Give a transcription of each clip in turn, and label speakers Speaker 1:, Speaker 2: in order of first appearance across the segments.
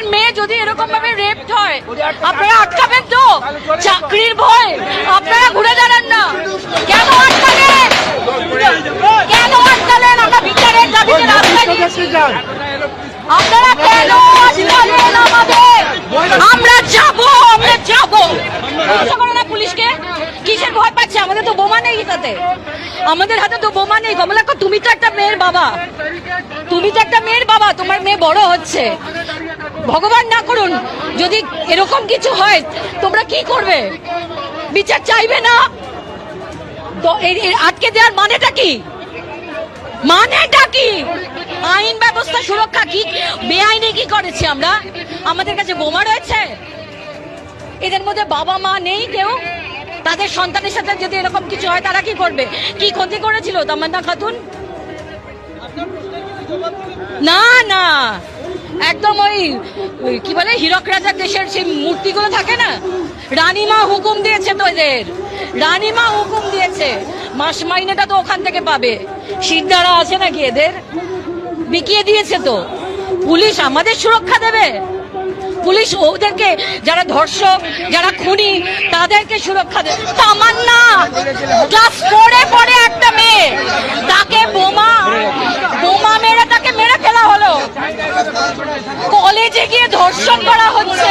Speaker 1: বাড়ির মেয়ে যদি এরকম ভাবে রেপ হয় আপনারা আটকাবেন তো? চাকরির ভয়। আপনারা ঘুরে দাঁড়ান না। কেন আটকালেন? কেন আটকালেন? আমরা বিচারের দাবিতে রাস্তায় আপনারা কেন আটকালেন আমাদের? আমরা যাব আমরা যাব। পুলিশকে। কিসের ভয় পাচ্ছে? আমাদের তো বোমা নেই তাতে আমাদের হাতে তো বোমা নেই। কমলাক্ষ তুমি তো একটা মেয়ের বাবা। তুমি তো একটা মেয়ের বাবা। তোমার মেয়ে বড় হচ্ছে। ভগবান না করুন। যদি এরকম কিছু হয়, তোমরা কি করবে? বিচার চাইবে না? আটকে দেওয়ার মানেটা কি? মানেটা কি? আইন ব্যবস্থা সুরক্ষা কি, বেআইনি কি করেছি আমরা? আমাদের কাছে বোমা রয়েছে? এদের মধ্যে বাবা মা নেই কেউ? তাদের সন্তানের সাথে যদি এরকম কিছু হয়, তারা কি করবে? কি ক্ষতি করেছিল? তামান্না খাতুন? না না। একদম ওই কি বলে, হীরক রাজার দেশের সেই মূর্তিগুলো থাকে না? রানীমা হুকুম দিয়েছে তো এদের। রানীমা হুকুম দিয়েছে। মাস মাইনেটা তো ওখান থেকে পাবে। সিদ্ধারা আছে নাকি এদের? বিকিয়ে দিয়েছে তো। পুলিশ আমাদের সুরক্ষা দেবে। পুলিশ ওদেরকে, যারা ধর্ষক, যারা খুনি, তাদেরকে সুরক্ষা দেবে তামান্না! ক্লাস ফোরে কলেজে গিয়ে ধর্ষণ করা হচ্ছে।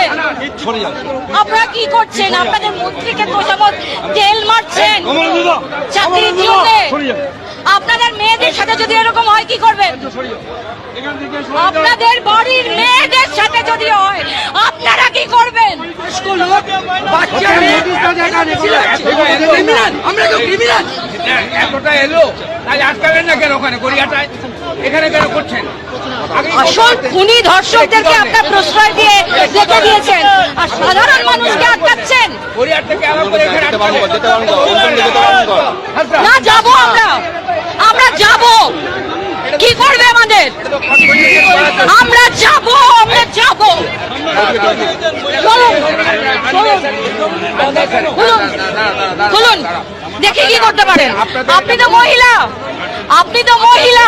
Speaker 1: আপনারা কি করছেন? আপনাদের মন্ত্রীকে তোষামত তেল মারছেন। চাকরির জন্যে আপনাদের মেয়েদের সাথে যদি এরকম হয় কি করবেন? আপনাদের বাড়ির মেয়েদের সাথে যদি হয় আপনারা কি করবেন?
Speaker 2: আমরা তো ক্রিমিনাল এতটা এলো। তাই আটকালেন না কেন ওখানে? গড়িয়াটায়। এখানে কেন করছেন?
Speaker 1: আসল খুনি ধর্ষকদেরকে আপনার প্রশ্রয় দিয়ে দেখে দিয়েছেন। আর সাধারণ মানুষকে আটকাচ্ছেন। না যাব আমরা। আমরা যাব। কি করবে আমাদের? আমরা যাব আমরা যাব। খুলুন দেখি কি করতে পারেন। আপনি তো মহিলা। আপনি তো মহিলা।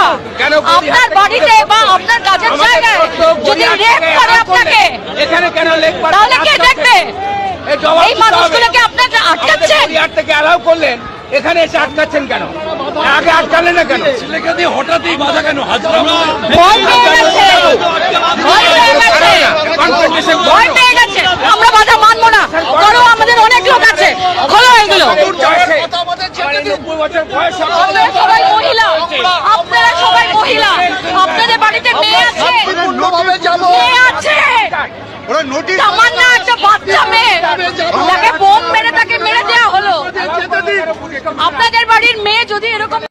Speaker 1: আপনার বাড়িতে বা আপনার কাজের জায়গায় যদি রেপ করে আপনাকে
Speaker 2: এখানে কেন
Speaker 1: তাহলে কে দেখবে?
Speaker 2: এই।
Speaker 1: মানুষগুলোকে আপনারা আটকাচ্ছেন?
Speaker 2: থেকে অ্যালাউ করলেন এখানে এসে আটকাচ্ছেন কেন? আগে আটকালেন না কেন? ছেলেকে দিয়ে হঠাৎই বাধা কেন?
Speaker 1: ভয় পেয়ে গেছে। আমরা বাধা মানবো না। আমাদের অনেক লোক আছে। খোলো এগুলো
Speaker 2: বছর বয়স
Speaker 1: আপনারা সবাই মহিলা আপনারা সবাই মহিলা
Speaker 3: অন্যভাবে যাব ওরা নোটিশ
Speaker 1: তামান্না একটা বাচ্চা মেয়ে।